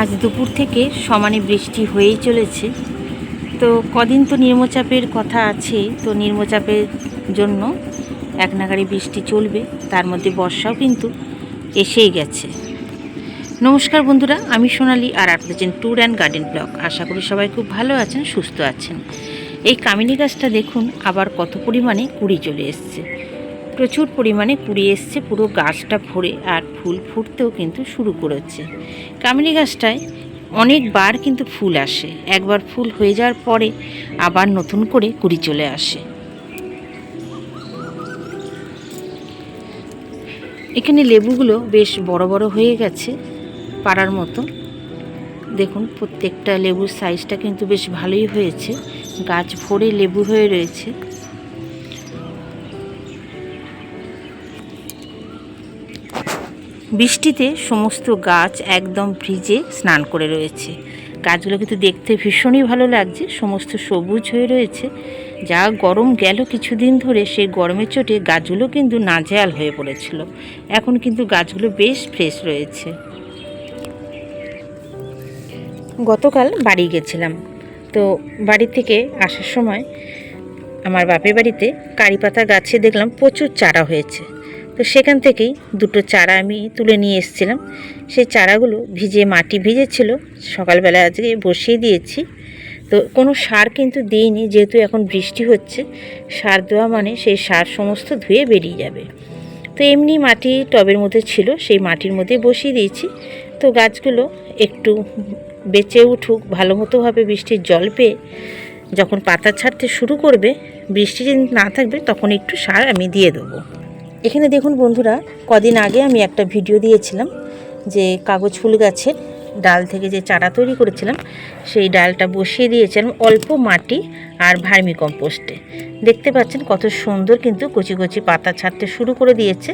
আজ দুপুর থেকে সমানে বৃষ্টি হয়েই চলেছে। তো কদিন তো নির্মচাপের কথা আছে, তো নিম্নচাপের জন্য এক নাগাড়ি বৃষ্টি চলবে, তার মধ্যে বর্ষাও কিন্তু এসেই গেছে। নমস্কার বন্ধুরা, আমি সোনালি আর আপনাদের ট্যুর অ্যান্ড গার্ডেন ব্লগ। আশা করি সবাই খুব ভালো আছেন, সুস্থ আছেন। এই কামিনী গাছটা দেখুন, আবার কত পরিমাণে কুড়ি চলে এসছে। প্রচুর পরিমাণে কুড়ি এসছে পুরো গাছটা ভরে আর ফুল ফুটতেও কিন্তু শুরু করেছে। কামিনী গাছটায় অনেকবার কিন্তু ফুল আসে। একবার ফুল হয়ে যাওয়ার পরে আবার নতুন করে কুড়ি চলে আসে। এখানে লেবুগুলো বেশ বড় বড় হয়ে গেছে পাড়ার মতো। দেখুন, প্রত্যেকটা লেবুর সাইজটা কিন্তু বেশ ভালোই হয়েছে। গাছ ভরে লেবু হয়ে রয়েছে। বৃষ্টিতে সমস্ত গাছ একদম ভিজে স্নান করে রয়েছে। গাছগুলো কিন্তু দেখতে ভীষণই ভালো লাগছে, সমস্ত সবুজ হয়ে রয়েছে। যা গরম গেল কিছুদিন ধরে, সেই গরমের চোটে গাছগুলো কিন্তু নাজেয়াল হয়ে পড়েছিল। এখন কিন্তু গাছগুলো বেশ ফ্রেশ রয়েছে। গতকাল বাড়ি গেছিলাম। তো বাড়ি থেকে আসার সময় আমার বাপের বাড়িতে কারি পাতা গাছে দেখলাম প্রচুর চারা হয়েছে। তো সেখান থেকেই দুটো চারা আমি তুলে নিয়ে এসেছিলাম। সেই চারাগুলো ভিজে মাটি ভিজেছিল, সকালবেলা আজকে বসিয়ে দিয়েছি। তো কোনো সার কিন্তু দিইনি, যেহেতু এখন বৃষ্টি হচ্ছে, সার দেওয়া মানে সেই সার সমস্ত ধুয়ে বেরিয়ে যাবে। তো এমনি মাটি টবের মধ্যে ছিল, সেই মাটির মধ্যে বসিয়ে দিয়েছি। তো গাছগুলো একটু বেঁচে উঠুক, ভালো মতোভাবে বৃষ্টির জল পেয়ে। যখন পাতা ছাড়তে শুরু করবে, বৃষ্টি যদি না থাকবে, তখন একটু সার আমি দিয়ে দেবো। এখানে দেখুন বন্ধুরা, কদিন আগে আমি একটা ভিডিও দিয়েছিলাম যে কাগজ ফুল গাছের ডাল থেকে যে চারা তৈরি করেছিলাম, সেই ডালটা বসিয়ে দিয়েছিলাম অল্প মাটি আর ভার্মি কম্পোস্টে দেখতে পাচ্ছেন কত সুন্দর কিন্তু কচি কচি পাতা ছাড়তে শুরু করে দিয়েছে।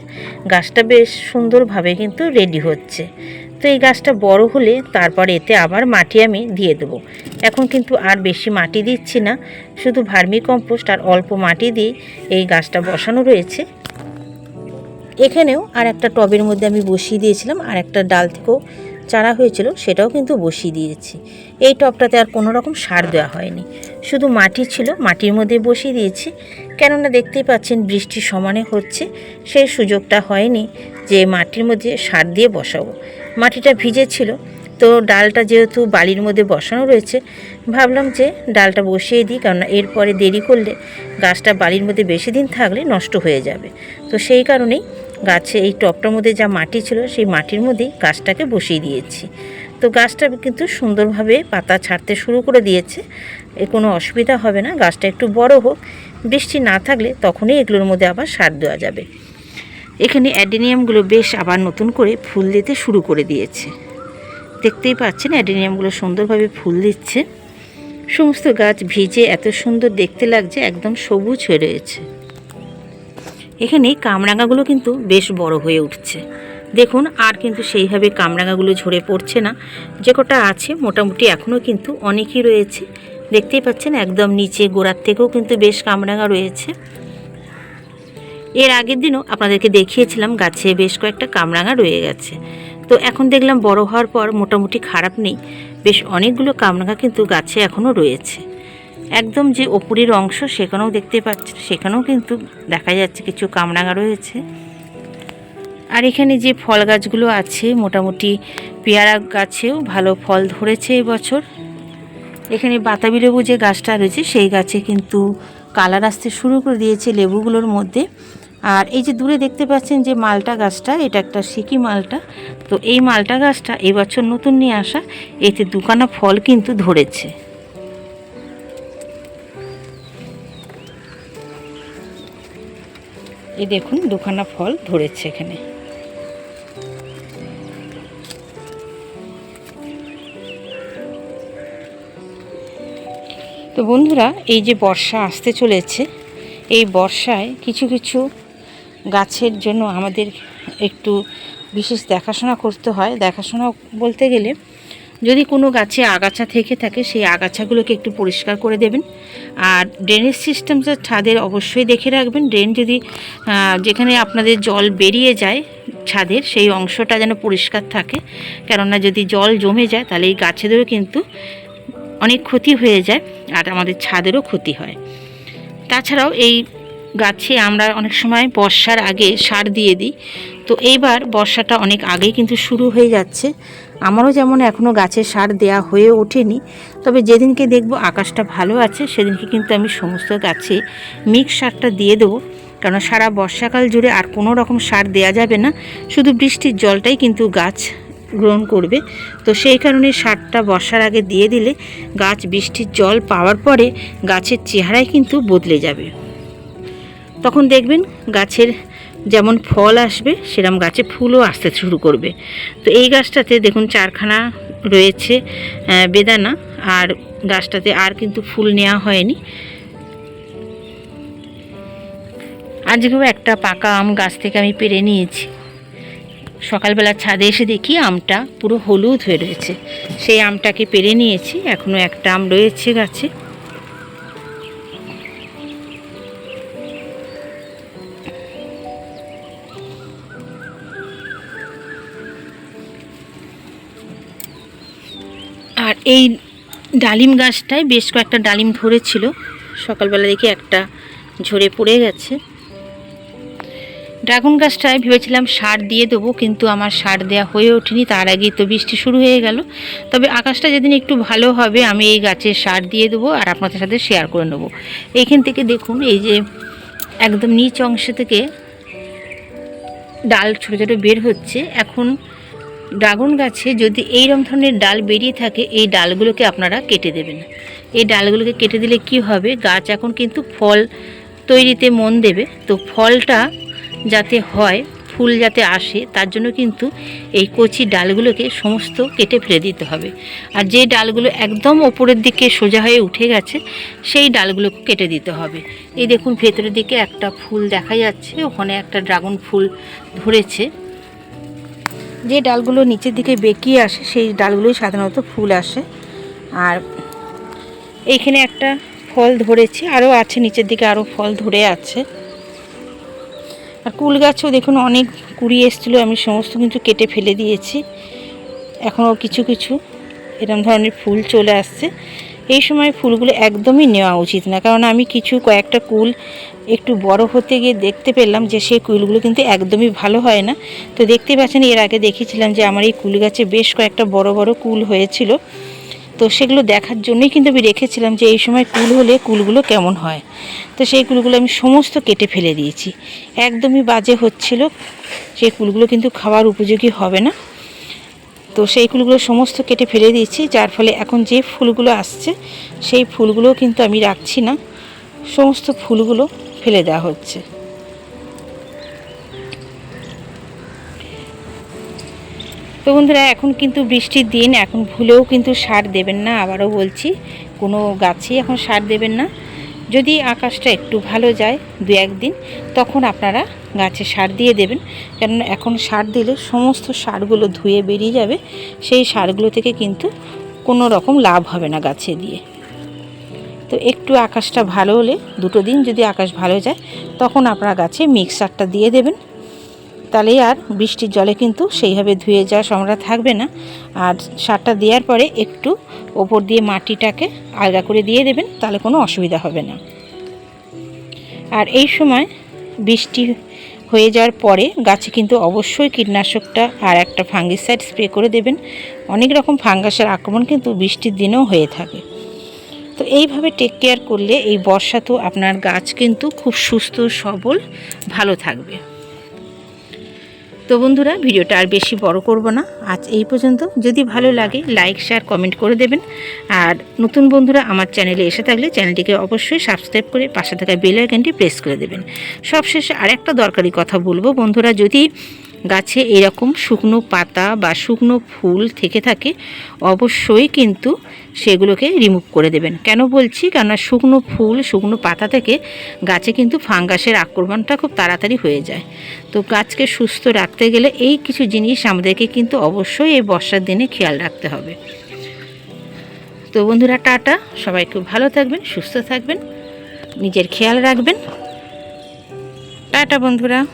গাছটা বেশ সুন্দরভাবে কিন্তু রেডি হচ্ছে। তো এই গাছটা বড় হলে তারপর এতে আবার মাটি আমি দিয়ে দেবো। এখন কিন্তু আর বেশি মাটি দিচ্ছি না, শুধু ভার্মি কম্পোস্ট আর অল্প মাটি দিয়ে এই গাছটা বসানো রয়েছে। এখানেও আর একটা টবের মধ্যে আমি বসিয়ে দিয়েছিলাম, আর একটা ডাল থেকেও চারা হয়েছিল, সেটাও কিন্তু বসিয়ে দিয়েছি। এই টবটাতে আর কোনো রকম সার দেওয়া হয়নি। শুধু মাটি ছিল, মাটির মধ্যে বসিয়ে দিয়েছি। কেননা দেখতেই পাচ্ছেন বৃষ্টি সমানে হচ্ছে, সেই সুযোগটা হয়নি যে মাটির মধ্যে সার দিয়ে বসাবো। মাটিটা ভিজে ছিল, তো ডালটা যেহেতু বালির মধ্যে বসানো রয়েছে, ভাবলাম যে ডালটা বসিয়ে দিই কারণ এরপরে দেরি করলে গাছটা বালির মধ্যে বেশি দিন থাকলে নষ্ট হয়ে যাবে। তো সেই কারণেই গাছে এই টপটার মধ্যে যা মাটি ছিল, সেই মাটির মধ্যেই গাছটাকে বসিয়ে দিয়েছি। তো গাছটা কিন্তু সুন্দরভাবে পাতা ছাড়তে শুরু করে দিয়েছে। এ কোনো অসুবিধা হবে না, গাছটা একটু বড় হোক। বৃষ্টি না থাকলে তখনই এগুলোর মধ্যে আবার সার দেওয়া যাবে। এখানে অ্যাডেনিয়ামগুলো বেশ আবার নতুন করে ফুল দিতে শুরু করে দিয়েছে। দেখতেই পাচ্ছেন, অ্যাডেনিয়ামগুলো সুন্দরভাবে ফুল দিচ্ছে। সমস্ত গাছ ভিজে এত সুন্দর দেখতে লাগছে, একদম সবুজ হয়ে রয়েছে। এখানে কামরাঙাগুলো কিন্তু বেশ বড় হয়ে উঠছে। দেখুন, আর কিন্তু সেইভাবে কামরাঙাগুলো ঝরে পড়ছে না। যে কটা আছে মোটামুটি এখনও কিন্তু অনেকই রয়েছে। দেখতেই পাচ্ছেন, একদম নিচে গোড়ার থেকেও কিন্তু বেশ কামরাঙা রয়েছে। এর আগের দিনও আপনাদেরকে দেখিয়েছিলাম, গাছে বেশ কয়েকটা কামরাঙা রয়ে গেছে। তো এখন দেখলাম বড় হওয়ার পর মোটামুটি খারাপ নেই। বেশ অনেকগুলো কামরাঙা কিন্তু গাছে এখনও রয়েছে। একদম যে ওপরের অংশ সেখানেও দেখতে পাচ্ছেন সেখানেও কিন্তু দেখা যাচ্ছে কিছু কামরাঙা রয়েছে। আর এখানে যে ফল গাছগুলো আছে, মোটামুটি পেয়ারা গাছেও ভালো ফল ধরেছে এবছর। এখানে বাতাবি লেবু যে গাছটা রয়েছে, সেই গাছে কিন্তু কালার আসতে শুরু করে দিয়েছে লেবুগুলোর মধ্যে। আর এই যে দূরে দেখতে পাচ্ছেন যে মালটা গাছটা, এটা একটা সিকি মালটা। তো এই মালটা গাছটা এবছর নতুন নিয়ে আসা, এতে দুখানা ফল কিন্তু ধরেছে। এই দেখুন, দুখানা ফল ধরেছে এখানে। তো বন্ধুরা, এই যে বর্ষা আসতে চলেছে, এই বর্ষায় কিছু কিছু গাছের জন্য আমাদের একটু বিশেষ দেখাশোনা করতে হয়। দেখাশোনা বলতে গেলে যদি কোনো গাছে আগাছা থেকে থাকে, সেই আগাছাগুলোকে একটু পরিষ্কার করে দেবেন। আর ড্রেনেজ সিস্টেমটা ছাদের অবশ্যই দেখে রাখবেন। ড্রেন যদি যেখানে আপনাদের জল বেরিয়ে যায় ছাদের, সেই অংশটা যেন পরিষ্কার থাকে। কেননা যদি জল জমে যায়, তাহলে এই গাছেদেরও কিন্তু অনেক ক্ষতি হয়ে যায় আর আমাদের ছাদেরও ক্ষতি হয়। তাছাড়াও এই গাছে আমরা অনেক সময় বর্ষার আগে সার দিয়ে দিই। তো এইবার বর্ষাটা অনেক আগেই কিন্তু শুরু হয়ে যাচ্ছে। আমারও যেমন এখনও গাছে সার দেয়া হয়ে ওঠেনি, তবে যেদিনকে দেখব আকাশটা ভালো আছে, সেদিনকে কিন্তু আমি সমস্ত গাছে মিক্স সারটা দিয়ে দেবো। কারণ সারা বর্ষাকাল জুড়ে আর কোনো রকম সার দেয়া যাবে না, শুধু বৃষ্টির জলটাই কিন্তু গাছ গ্রহণ করবে। তো সেই কারণে সারটা বর্ষার আগে দিয়ে দিলে গাছ বৃষ্টির জল পাওয়ার পরে গাছের চেহারাই কিন্তু বদলে যাবে। তখন দেখবেন গাছের যেমন ফল আসবে সেরকম গাছে ফুলও আসতে শুরু করবে। তো এই গাছটাতে দেখুন চারখানা রয়েছে বেদানা, আর গাছটাতে আর কিন্তু ফুল নেওয়া হয়নি। আজকেও একটা পাকা আম গাছ থেকে আমি পেরে নিয়েছি। সকালবেলা ছাদে এসে দেখি আমটা পুরো হলুদ হয়ে রয়েছে। সেই আমটাকে পেরে নিয়েছি এখনও একটা আম রয়েছে গাছে। এই ডালিম গাছটায় বেশ কয়েকটা ডালিম ধরেছিল। সকালবেলা দেখি একটা ঝরে পড়ে গেছে। ড্রাগন গাছটায় ভেবেছিলাম সার দিয়ে দেবো, কিন্তু আমার সার দেওয়া হয়ে ওঠেনি। তার আগেই তো বৃষ্টি শুরু হয়ে গেল। তবে আকাশটা যেদিন একটু ভালো হবে, আমি এই গাছে সার দিয়ে দেবো আর আপনাদের সাথে শেয়ার করে নেব। এইখান থেকে দেখুন, এই যে একদম নিচ অংশ থেকে ডাল ছোটো ছোটো বের হচ্ছে। এখন ড্রাগন গাছে যদি এইরকম ধরনের ডাল বেরিয়ে থাকে, এই ডালগুলোকে আপনারা কেটে দেবেন। এই ডালগুলোকে কেটে দিলে কি হবে? গাছ এখন কিন্তু ফল তৈরিতে মন দেবে। তো ফলটা যাতে হয়, ফুল যাতে আসে, তার জন্য কিন্তু এই কচি ডালগুলোকে সমস্ত কেটে ফেলে দিতে হবে। আর যে ডালগুলো একদম ওপরের দিকে সোজা হয়ে উঠে গেছে, সেই ডালগুলোকে কেটে দিতে হবে। এই দেখুন, ভেতরের দিকে একটা ফুল দেখা যাচ্ছে, ওখানে একটা ড্রাগন ফুল ধরেছে। যে ডালগুলো নিচের দিকে বেঁকিয়ে আসে, সেই ডালগুলোই সাধারণত ফুল আসে। আর এইখানে একটা ফল ধরেছে আরও আছে, নিচের দিকে আরও ফল ধরে আছে। আর কুল গাছও দেখুন, অনেক কুড়ি এসেছিল, আমি সমস্ত কিন্তু কেটে ফেলে দিয়েছি। এখনও কিছু কিছু এরকম ধরনের ফুল চলে আসছে। এই সময় ফুলগুলো একদমই নেওয়া উচিত না। কারণ আমি কিছু কয়েকটা কুল একটু বড় হতে গিয়ে দেখতে পেলাম যে সেই কুলগুলো কিন্তু একদমই ভালো হয় না। তো দেখতে পাচ্ছেন, এর আগে দেখেছিলাম যে আমার এই কুল গাছে বেশ কয়েকটা বড় বড় কুল হয়েছিল। তো সেগুলো দেখার জন্যই কিন্তু আমি রেখেছিলাম যে এই সময় কুল হলে কুলগুলো কেমন হয়। তো সেই কুলগুলো আমি সমস্ত কেটে ফেলে দিয়েছি। একদমই বাজে হচ্ছিল। সেই কুলগুলো কিন্তু খাওয়ার উপযোগী হবে না। তো সেই ফুলগুলো সমস্ত কেটে ফেলে দিয়েছি, যার ফলে এখন যে ফুলগুলো আসছে, সেই ফুলগুলো কিন্তু আমি রাখছি না। সমস্ত ফুলগুলো ফেলে দেওয়া হচ্ছে। তো বন্ধুরা, এখন কিন্তু বৃষ্টির দিন, এখন ভুলেও কিন্তু সার দেবেন না, আবারও বলছি, কোনো গাছেই এখন সার দেবেন না। যদি আকাশটা একটু ভালো যায় দু একদিন, তখন আপনারা গাছে সার দিয়ে দেবেন। কেননা এখন সার দিলে সমস্ত সারগুলো ধুয়ে বেরিয়ে যাবে, সেই সারগুলো থেকে কিন্তু কোনো রকম লাভ হবে না গাছে দিয়ে। তো একটু আকাশটা ভালো হলে, দুটো দিন যদি আকাশ ভালো যায়, তখন আপনারা গাছে মিক্সারটা দিয়ে দেবেন। তাহলে আর বৃষ্টির জলে কিন্তু সেইভাবে ধুয়ে যাওয়ার সম্ভাবনা থাকবে না। আর সারটা দেওয়ার পরে একটু ওপর দিয়ে মাটিটাকে আলগা করে দিয়ে দেবেন, তাহলে কোনো অসুবিধা হবে না। আর এই সময় বৃষ্টি হয়ে যাওয়ার পরে গাছে কিন্তু অবশ্যই কীটনাশকটা আর একটা ফাঙ্গিসাইড স্প্রে করে দেবেন। অনেক রকম ফাঙ্গাসের আক্রমণ কিন্তু বৃষ্টির দিনেও হয়ে থাকে। তো এইভাবে টেক কেয়ার করলে এই বর্ষাতেও আপনার গাছ কিন্তু খুব সুস্থ, সবল, ভালো থাকবে। তো বন্ধুরা, ভিডিওটা আর বেশি বড় করব না। আজ এই পর্যন্ত। যদি ভালো লাগে লাইক শেয়ার কমেন্ট করে দেবেন। আর নতুন বন্ধুরা আমার চ্যানেলে এসে থাকলে চ্যানেলটিকে অবশ্যই সাবস্ক্রাইব করে পাশে থাকা বেল আইকনটি প্রেস করে দেবেন। সবশেষে আরেকটা দরকারি কথা বলব বন্ধুরা, যদি গাছে এরকম শুকনো পাতা বা শুকনো ফুল থেকে থাকে, অবশ্যই কিন্তু সেগুলোকে রিমুভ করে দেবেন। কেন বলছি? কেননা শুকনো ফুল, শুকনো পাতা থেকে গাছে কিন্তু ফাঙ্গাসের আক্রমণটা খুব তাড়াতাড়ি হয়ে যায়। তো গাছকে সুস্থ রাখতে গেলে এই কিছু জিনিস আমাদেরকে কিন্তু অবশ্যই এই বর্ষার দিনে খেয়াল রাখতে হবে। তো বন্ধুরা, টাটা। সবাই খুব ভালো থাকবেন, সুস্থ থাকবেন, নিজের খেয়াল রাখবেন। টাটা বন্ধুরা।